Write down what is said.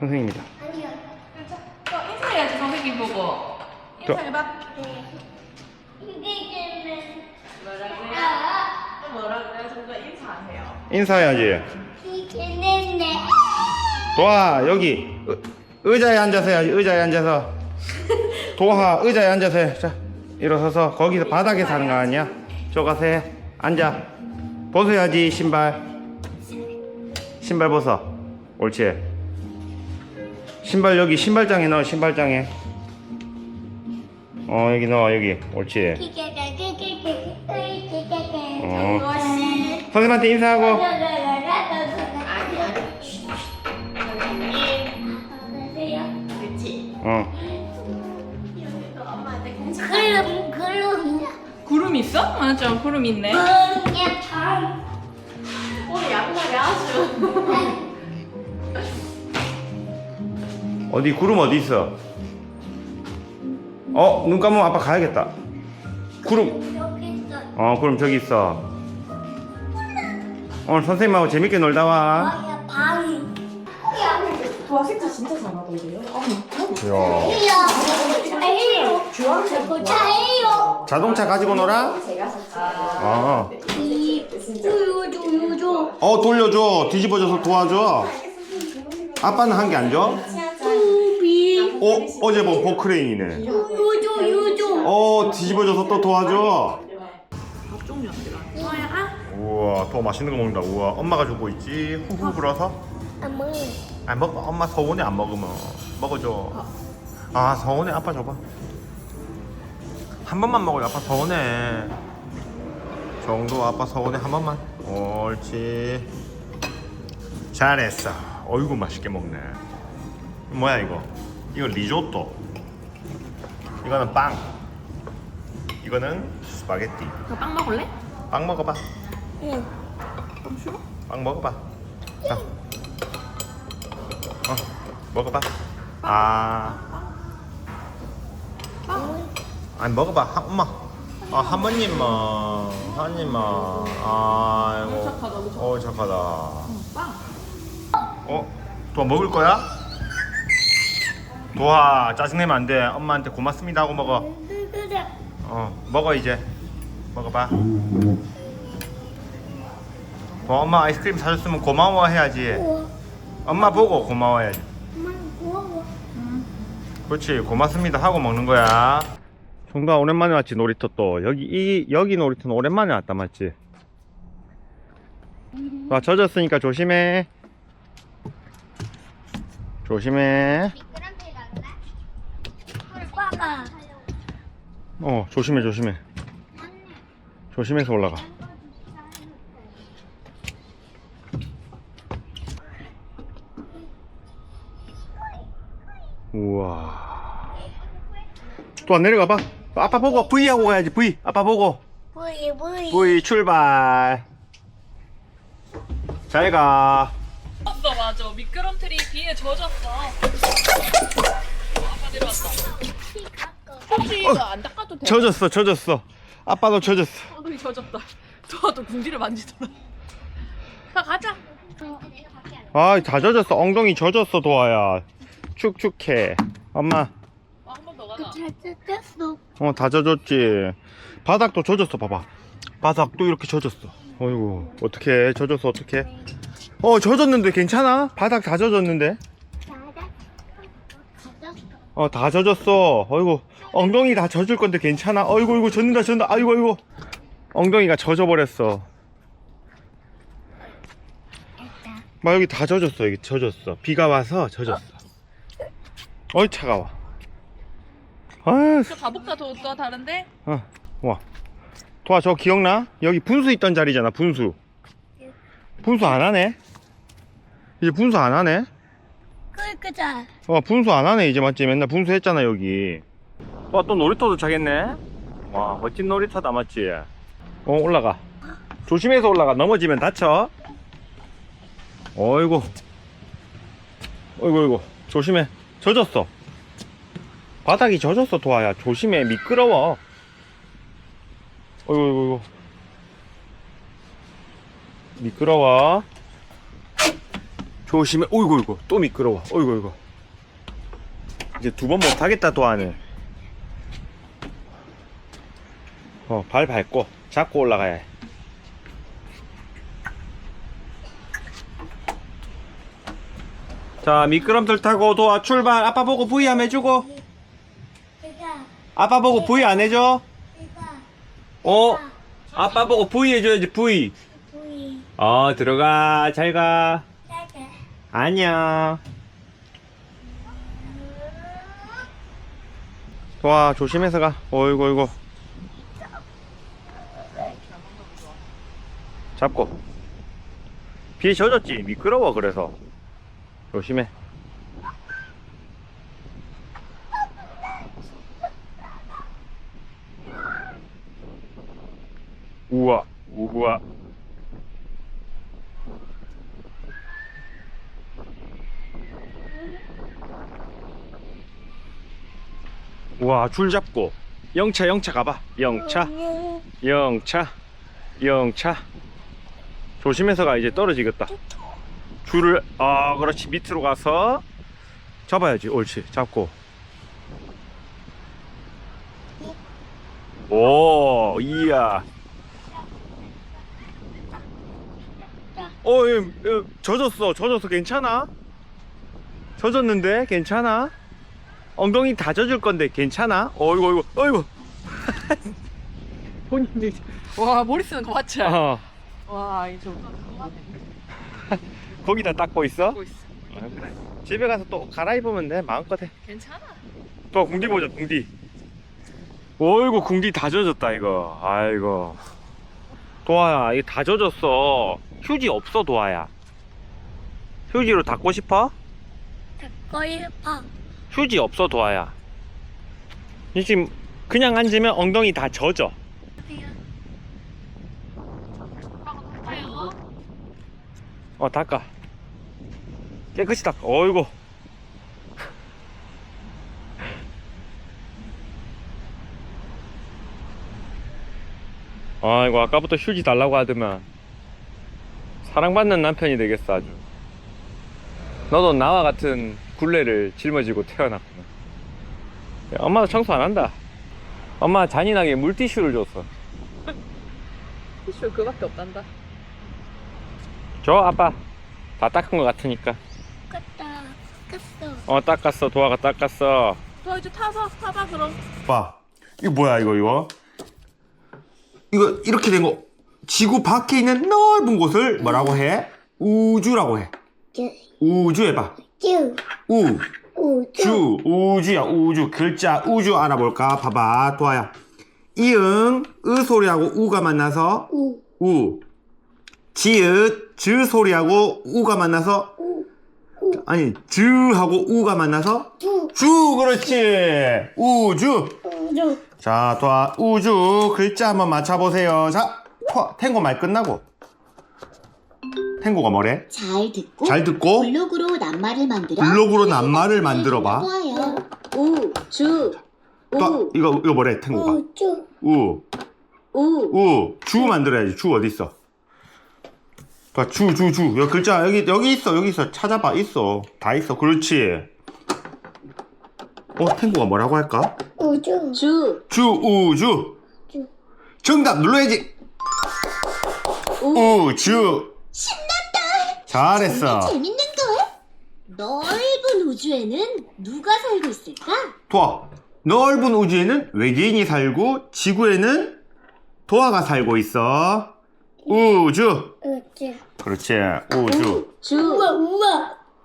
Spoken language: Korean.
선생님이다. 아니요. 어, 인사해야지 선생님 보고. 인사해봐. 이게는 뭐라고요? 아, 뭐라고요? 정도 인사하세요. 인사해야지. 이게는 내. 도아 여기 의- 의자에 앉아서 해야지 의자에 앉아서 도아 의자에 앉아서 해. 자 일어서서 거기서 바닥에 사는 거 아니야? 저 가서 해 앉아 벗어야지 신발 신발 벗어 옳지 신발 여기 신발장에 넣어 신발장에 어 여기 넣어 여기 옳지. 어? 선생님한테 인사하고. 어. 그럼 그럼 구름 있어? 맞아, 구름 있네. 그냥 참. 오늘 양말이 아주. 어디 구름 어디 있어? 어, 눈 감으면 아빠 가야겠다. 구름. 어, 구름 저기 있어. 오늘 선생님하고 재밌게 놀다 와. 뭐야 방. 야. 도화 색깔 진짜 잘하던데요? 야. 이요. 자해요. 주황색 자해요. 자동차 가지고 놀아? 어. 이 요조 요조. 어, 돌려줘. 뒤집어져서 도와줘. 아빠는 한 개 안 줘? 어, 어제 본 포크레인이네. 요조 요조. 어, 뒤집어져서 또 도와줘. 뭐야? 우와, 더 맛있는 거 먹는다. 우와, 엄마가 주고 있지. 후후 불어서. 안 먹어. 안 먹어. 엄마 서운해 안 먹으면 먹어줘. 아 서운해 아빠 줘봐. 한 번만 먹어요. 아빠 서운해. 정도 아빠 서운해 한 번만. 옳지. 잘했어. 어이구 맛있게 먹네. 뭐야 이거? 이거 리조또. 이거는 빵. 이거는 스파게티. 너빵 먹을래? 빵 먹어봐. 응. 좀 싫어? 빵 먹어봐. 자. 어, 먹어봐. 아, 아니 먹어봐. 한, 엄마. 아, 한 번님만, 한 입만. 아이고. 착하다, 그쵸? 어, 착하다. 빵. 어, 도아 먹을 거야? 도아 짜증내면 안 돼. 엄마한테 고맙습니다 하고 먹어. 어, 먹어 이제. 먹어봐. 도아 엄마 아이스크림 사줬으면 고마워 해야지. 엄마 보고 고마워해야지. 엄마 고마워. 그렇지 고맙습니다 하고 먹는 거야 종가 오랜만에 왔지 놀이터 또 여기 이 여기 놀이터는 오랜만에 왔다 맞지 와 젖었으니까 조심해 조심해 오빠가. 어 조심해 조심해. 조심해서 올라가. 우와. 또 안 내려가 봐. 아빠 보고 V 하고 가야지 V. 아빠 보고. 부이 부이 V 출발. 잘가. 맞어, 맞아. 미끄럼틀이 비에 젖었어. 혹시 이거 안 닦아도 돼? 젖었어 젖었어. 아빠도 젖었어. 엉덩이 젖었다. 도와도 궁디를 만지더라. 자, 가자. 아 다 젖었어. 엉덩이 젖었어 도아야. 축축해. 엄마. 어, 한번 더 가자. 됐어. 어 다 젖었지. 바닥도 젖었어 봐봐. 바닥도 이렇게 젖었어. 어이구 어떡해. 젖었어 어떡해. 어 젖었는데 괜찮아? 바닥 다 젖었는데 어 다 젖었어 어이구 엉덩이 다 젖을 건데 괜찮아 어이구 어이구 젖는다 젖는다 아이고 아이고 엉덩이가 젖어버렸어 막 여기 다 젖었어 여기 젖었어 비가 와서 젖었어 어이 차가워 아저 가볼까? 더, 더 다른데? 어, 와. 도아, 저 기억나? 여기 분수 있던 자리잖아, 분수. 분수 안 하네? 이제 분수 안 하네? 그니까 어, 분수 안 하네, 이제 맞지? 맨날 분수 했잖아, 여기. 와, 또 놀이터 도착했네? 와, 멋진 놀이터다, 맞지? 어, 올라가. 조심해서 올라가. 넘어지면 다쳐. 어이구. 어이구, 어이구. 조심해. 젖었어. 바닥이 젖었어, 도아야. 조심해. 미끄러워. 어이구, 어이구, 어이구. 미끄러워. 조심해. 어이구, 어이구. 또 미끄러워. 어이구, 어이구. 이제 두 번 못하겠다, 도안을. 어, 발 밟고, 잡고 올라가야 해. 자, 미끄럼틀 타고 도아 출발. 아빠 보고 V 안 해주고. 아빠 보고 V 안 해줘. 어? 아빠 보고 V 해줘야지. 보이 어, 들어가. 잘 가. 안녕. 도아, 조심해서 가. 어이구, 어이구. 잡고. 비 젖었지? 미끄러워, 그래서. 조심해. 우와, 우와. 우와, 줄 잡고. 영차, 영차 가봐. 영차, 영차, 영차. 조심해서 가, 이제 떨어지겠다. 줄을, 아, 그렇지. 밑으로 가서 잡아야지. 옳지. 잡고. 오, 이야. 어, 예, 예, 젖었어. 젖었어. 괜찮아? 젖었는데? 괜찮아? 엉덩이 다 젖을 건데 괜찮아? 어이구 어이구 어이구 본인이 와 머리 쓰는 거 맞지? 어, 와 이거 거기다 닦고 있어? 하고 있어. 아, 그래. 집에 가서 또 갈아입으면 돼 마음껏 괜찮아. 해또 궁디 보자 궁디 어이구 궁디 다 젖었다 이거 아이고 도아야 이거 다 젖었어 휴지 없어 도아야 휴지로 닦고 싶어? 닫고 싶어 휴지 없어 도아야. 이 지금 그냥 앉으면 엉덩이 다 젖어. 어 닦아. 깨끗이 닦아. 어이구. 아이고 아까부터 휴지 달라고 하더만 사랑받는 남편이 되겠어 아주. 너도 나와 같은 굴레를 짊어지고 태어났구나. 야, 엄마도 청소 안 한다. 엄마 잔인하게 물티슈를 줬어. 티슈 그밖에 없단다. 줘 아빠. 다 닦은 것 같으니까. 껐다. 껐어. 어 닦았어. 도화가 닦았어. 너 이제 타봐. 타봐 그럼. 봐. 이거 뭐야 이거 이거? 이거 이렇게 된 거. 지구 밖에 있는 넓은 곳을 뭐라고 해? 우주라고 해. 우주 해봐 쭈 우주. 우쭈 우주야 우주. 글자 우주 알아볼까? 봐봐 도아야. 이응 으 소리하고 우가 만나서 우. 우. 지읒 즈 소리하고 우가 만나서 아니 즈하고 우가 만나서 쭈주 그렇지. 우주. 우쭈 자 도아 우주. 글자 한번 맞춰보세요. 자 토, 탱고 말 끝나고 탱고가 뭐래? 잘 듣고 잘 듣고 블록으로 낱말을 만들어 블록으로 낱말을 만들어 봐 좋아요. 우, 주, 또 우, 이거 이거 뭐래 탱고가 우쭈 우 우, 우, 주 만들어야지. 주 어디 있어? 봐, 주, 주, 주. 여기 글자 여기 여기 있어. 여기 있어. 찾아봐. 있어. 다 있어. 그렇지. 어, 탱고가 뭐라고 할까? 우쭈 주, 주, 우, 주. 주. 정답 눌러야지. 우. 우, 주. 신난다. 잘했어. 재밌는 걸. 넓은 우주에는 누가 살고 있을까? 도아. 넓은 우주에는 외계인이 살고 지구에는 도아가 살고 있어. 우주. 우쭈 그렇지. 우주. 주, 우와 우와